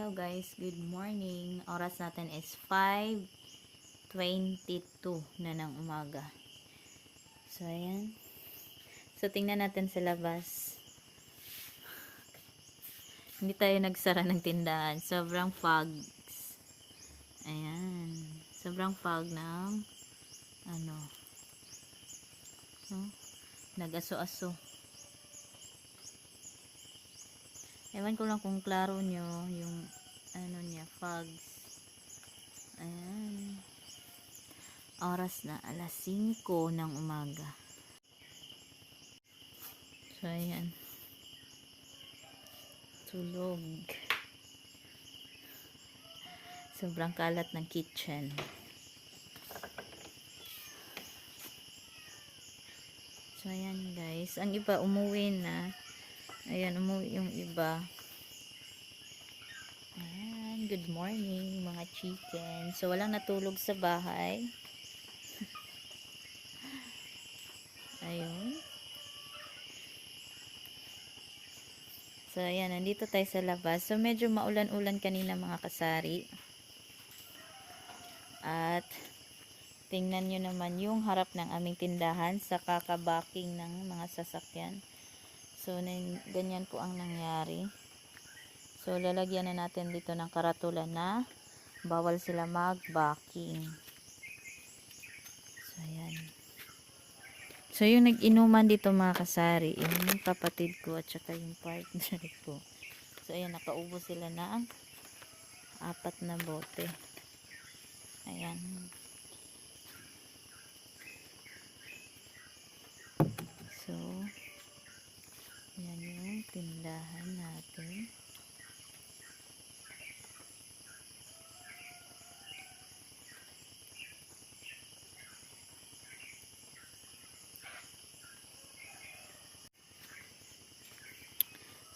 Hello guys, good morning. Oras natin is 5.22 na ng umaga. So, ayan. So, tingnan natin sa labas. Hindi tayo nagsara ng tindahan. Sobrang fog. Ayan. Sobrang fog ng ano. No? Nag-aso-aso. Ewan ko lang kung klaro nyo yung ano niya, fogs. Ayan. Oras na alas 5 ng umaga. So, ayan. Tulog. Sobrang kalat ng kitchen. So, ayan guys. Ang iba umuwi na. Ayan, umuwi yung iba. Ayan, good morning mga chicken. So, walang natulog sa bahay. Ayun. So, ayan, nandito tayo sa labas. So, medyo maulan-ulan kanina mga kasari. At, tingnan nyo naman yung harap ng aming tindahan sa kakabaking ng mga sasakyan. So, ganyan po ang nangyari. So, lalagyan na natin dito ng karatula na bawal sila mag-backing. So, ayan. So, yung nag-inuman dito mga kasari, yun yung kapatid ko at saka yung partner ko. So, ayan, nakaubo sila na apat na bote. Ayan. So, yan yung tindahan natin.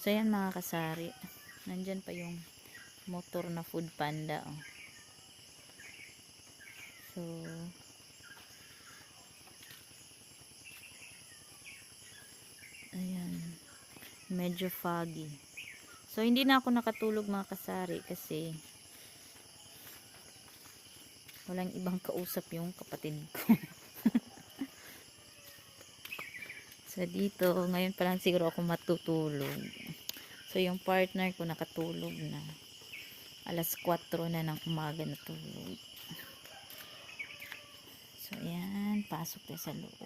So, yan mga kasari. Nandyan pa yung motor na food panda. Oh. So, ayan. Medyo foggy. So, hindi na ako nakatulog mga kasari kasi walang ibang kausap yung kapatid ko. so, dito, ngayon pa lang siguro ako matutulog. So, yung partner ko nakatulog na. Alas 4 na ng umaga natulog. So, ayan. Pasok tayo sa loob.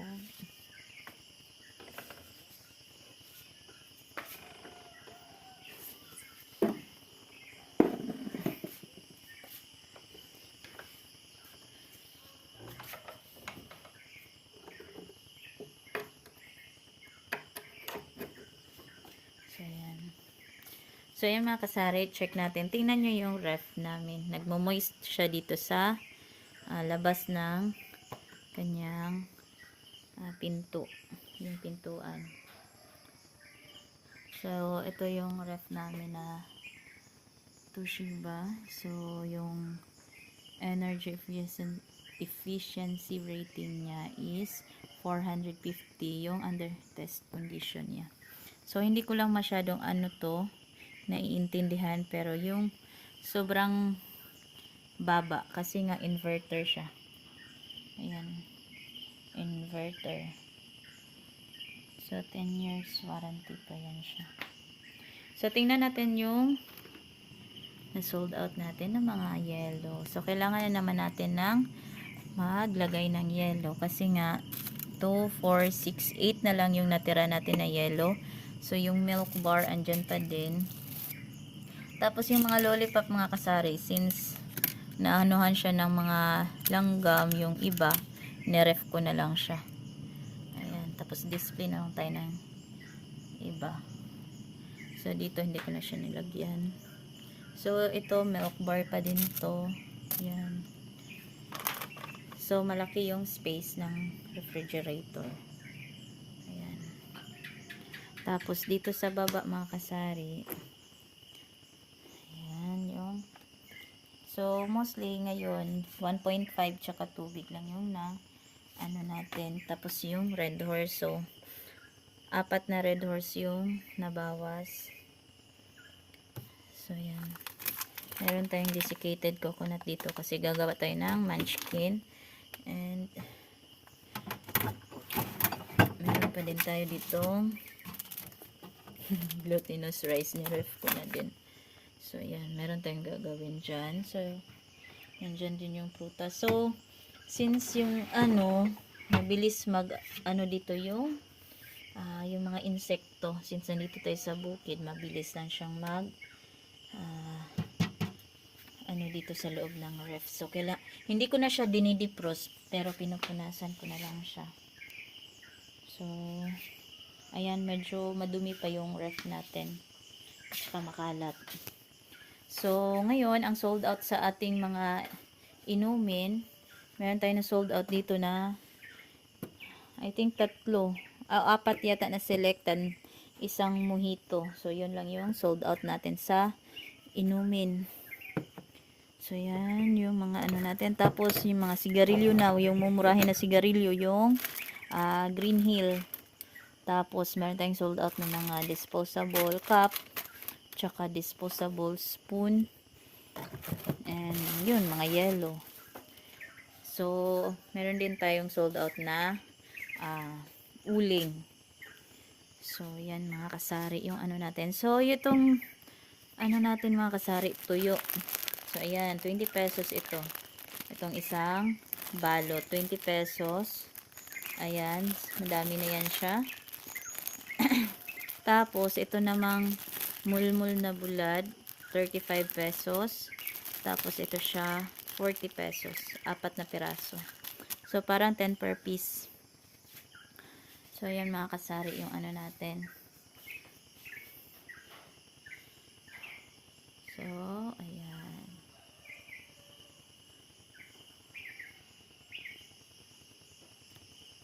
So, ayan. So, ayan mga kasari, check natin. Tingnan nyo yung ref namin. Nagmo-moist siya dito sa ah, labas ng kanyang ah, pinto. Yung pintuan. So, ito yung ref namin na Toshiba. So, yung energy efficient, efficiency rating niya is 450 yung under test condition niya. So, hindi ko lang masyadong ano to, naiintindihan, pero yung sobrang baba, kasi nga inverter siya. Ayan. Inverter. So, 10 years warranty pa yan siya. So, tingnan natin yung na sold out natin ng mga yellow. So, kailangan na naman natin ng maglagay ng yellow. Kasi nga, 2, 4, 6, 8 na lang yung natira natin na yellow. So, yung milk bar, andyan pa din. Tapos, yung mga lollipop, mga kasari, since naanuhan siya ng mga langgam, yung iba, niref ko na lang siya. Ayan. Tapos, display na lang tayo ng iba. So, dito, hindi ko na siya nilagyan. So, ito, milk bar pa din to. Yan. So, malaki yung space ng refrigerator. Ayan. Tapos, dito sa baba, mga kasari. Ayan, yung. So, mostly, ngayon, 1.5 tsaka tubig lang yung na, ano natin. Tapos, yung red horse. So, apat na red horse yung nabawas. So, yan. Meron tayong desiccated coconut dito kasi gagawa tayo ng munchkin. And meron pa din tayo dito glutinous rice ni ref ko na din. So, yan. Meron tayong gagawin dyan. So, nandyan din yung prutas. So, since yung ano, mabilis mag, ano dito yung, ah, yung mga insekto. Since nandito tayo sa bukid, mabilis lang siyang mag, ah, ano dito sa loob ng ref. So, kaila, hindi ko na siya dinidipros, pero pinupunasan ko na lang siya. So, ayan, medyo madumi pa yung ref natin. Tsaka makalat. So, ngayon, ang sold out sa ating mga inumin, meron tayo na sold out dito na, I think tatlo, ah, apat yata na selected, isang mojito. So, yun lang yung sold out natin sa inumin. So, yan, yung mga ano natin. Tapos, yung mga sigarilyo na, yung mumurahin na sigarilyo, yung ah, Green Hill. Tapos, meron tayong sold out ng mga disposable cup, tsaka disposable spoon, and yun, mga yellow. So, meron din tayong sold out na ah, uling. So, yan mga kasari, yung ano natin. So, itong, ano natin mga kasari, tuyo. So, ayan, 20 pesos ito. Itong isang balot, 20 pesos. Ayan, madami na yan siya. Tapos, ito namang mulmul na bulad, 35 pesos. Tapos, ito siya, 40 pesos. Apat na piraso. So, parang 10 per piece. So, ayan mga kasari yung ano natin. So, ayan.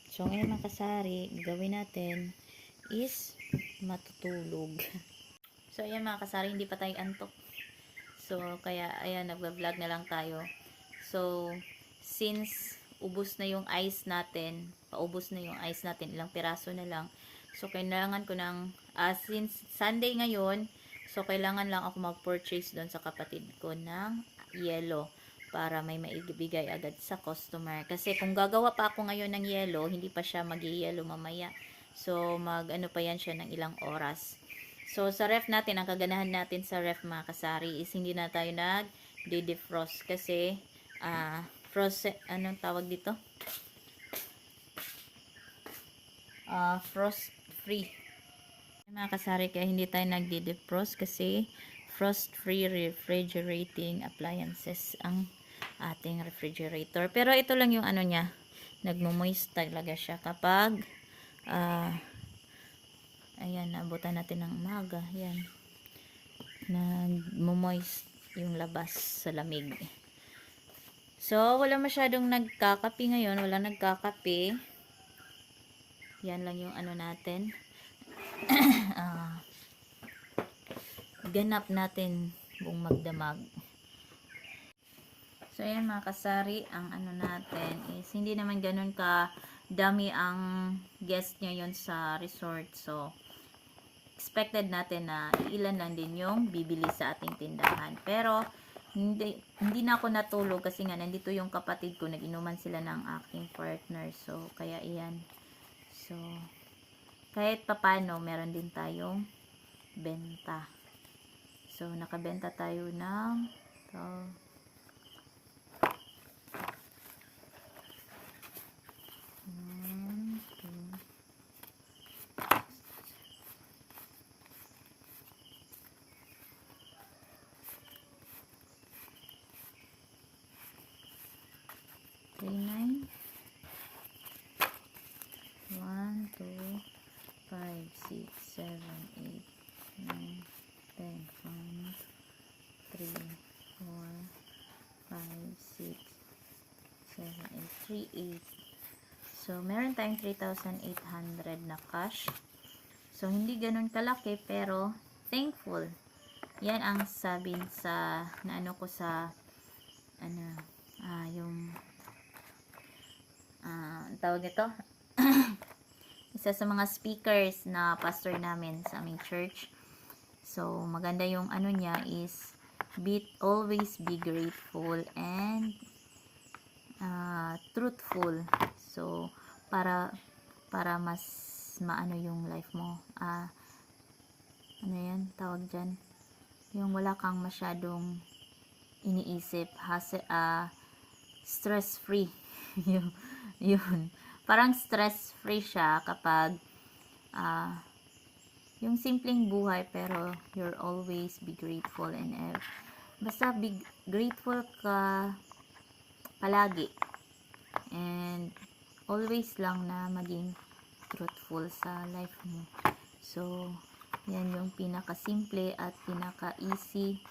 So, ngayon mga kasari, gawin natin is matutulog. so, ayan mga kasari, hindi pa tayo antok. So, kaya, ayan, nagva-vlog na lang tayo. So, since ubos na yung ice natin, paubos na yung ice natin, ilang piraso na lang. So, kailangan ko ng, ah, since Sunday ngayon, so, kailangan lang ako mag-purchase doon sa kapatid ko ng yellow para may maibigay agad sa customer. Kasi kung gagawa pa ako ngayon ng yellow, hindi pa siya mag-yellow mamaya. So, mag ano pa yan siya ng ilang oras. So, sa ref natin, ang kaganahan natin sa ref mga kasari is hindi na tayo nag defrost kasi ah frost, anong tawag dito? Ah, frost free. Mga kasari, kaya hindi tayo nagdi-defrost kasi frost-free refrigerating appliances ang ating refrigerator. Pero ito lang yung ano niya, nagmo-moist talaga siya kapag ah ayan, nabutan natin ng umaga. Yan. Nagmo-moist yung labas sa lamig. So, wala masyadong nagkakape ngayon. Wala nagkakape. Yan lang yung ano natin. Ah, ganap natin buong magdamag. So, ayan mga kasari, ang ano natin is hindi naman ganun ka dami ang guest ngayon sa resort. So, expected natin na ilan lang din yung bibili sa ating tindahan. Pero, hindi, hindi na ako natulog kasi nga nandito yung kapatid ko, nag-inuman sila ng aking partner. So, kaya iyan. So, kahit papano, meron din tayong benta. So, nakabenta tayo ng to, three, nine, one, two, five, six, seven, eight, nine, ten, one, three, four, five, six, seven, eight, three, eight. So, meron tayong 3,800 na cash. So, hindi ganun kalaki, pero thankful. Yan ang sabi sa, na ano ko sa, ano, ah, yung, ah, ang tawag ito, isa sa mga speakers na pastor namin sa aming church. So, maganda yung ano niya is be always be grateful and uh, truthful. So, para para mas maano yung life mo. Ah, ano yan, tawag dyan? Yung wala kang masyadong iniisip, hase, ah, stress-free. yun, yun. Parang stress-free siya kapag ah, yung simpleng buhay pero you're always be grateful and ev- basta be grateful ka palagi and always lang na maging truthful sa life mo so yan yung pinaka simple at pinaka easy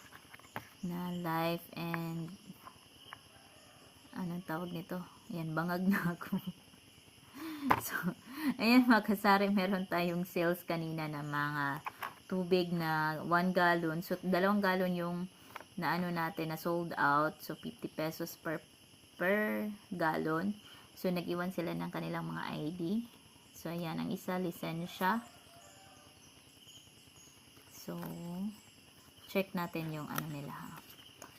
na life and anong tawag nito? Yan bangag na ako. So ayan mga kasari meron tayong sales kanina na mga tubig na 1 gallon. So 2 gallon yung na ano natin na sold out. So 50 pesos per per gallon. So nag-iwan sila ng kanilang mga ID so ayan ang isa lisensya. So check natin yung ano nila ha.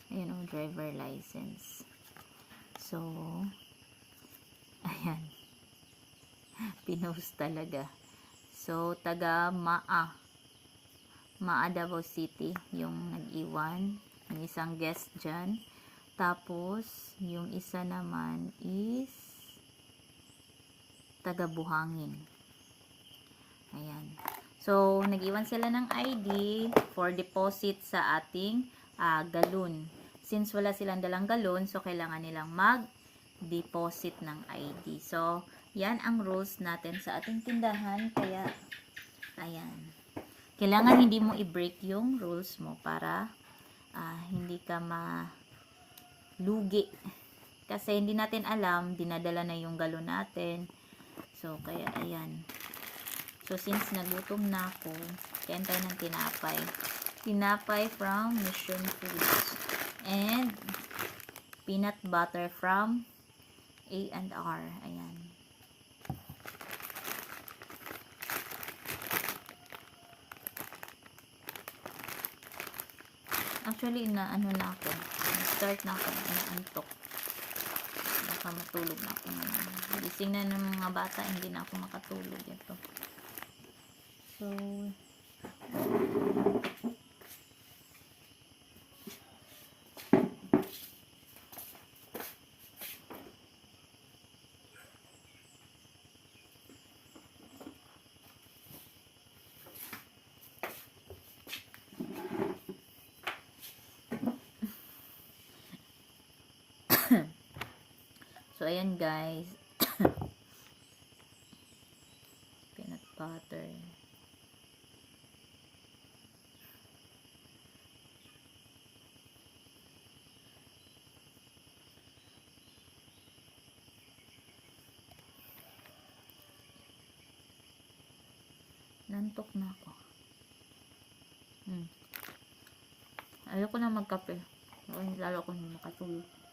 Ayun o driver license so ayan. Pinost talaga. So taga Maa. Maa Davao City yung nag-iwan. Yung isang guest dyan. Tapos yung isa naman is taga Buhangin. Ayan. So nag-iwan sila ng ID for deposit sa ating ah, galon since wala silang dalang galon so kailangan nilang mag deposit ng ID so yan ang rules natin sa ating tindahan. Kaya, ayan. Kailangan hindi mo i-break yung rules mo para ah, hindi ka malugi. Kasi hindi natin alam, dinadala na yung galon natin. So, kaya, ayan. So, since nagutom na ako, kain tayo ng tinapay. Tinapay from Mission Foods. And, peanut butter from A&R. Ayan. Actually, na ano na ako. Start na ako. Inaantok. Baka matulog na ako ngayon. Gising na ng mga bata, hindi na ako makatulog. Ito. So, so ayan guys. Peanut butter. Nantok na ako. Hmm. Ayoko na magkape. Lalo ko na makatulog.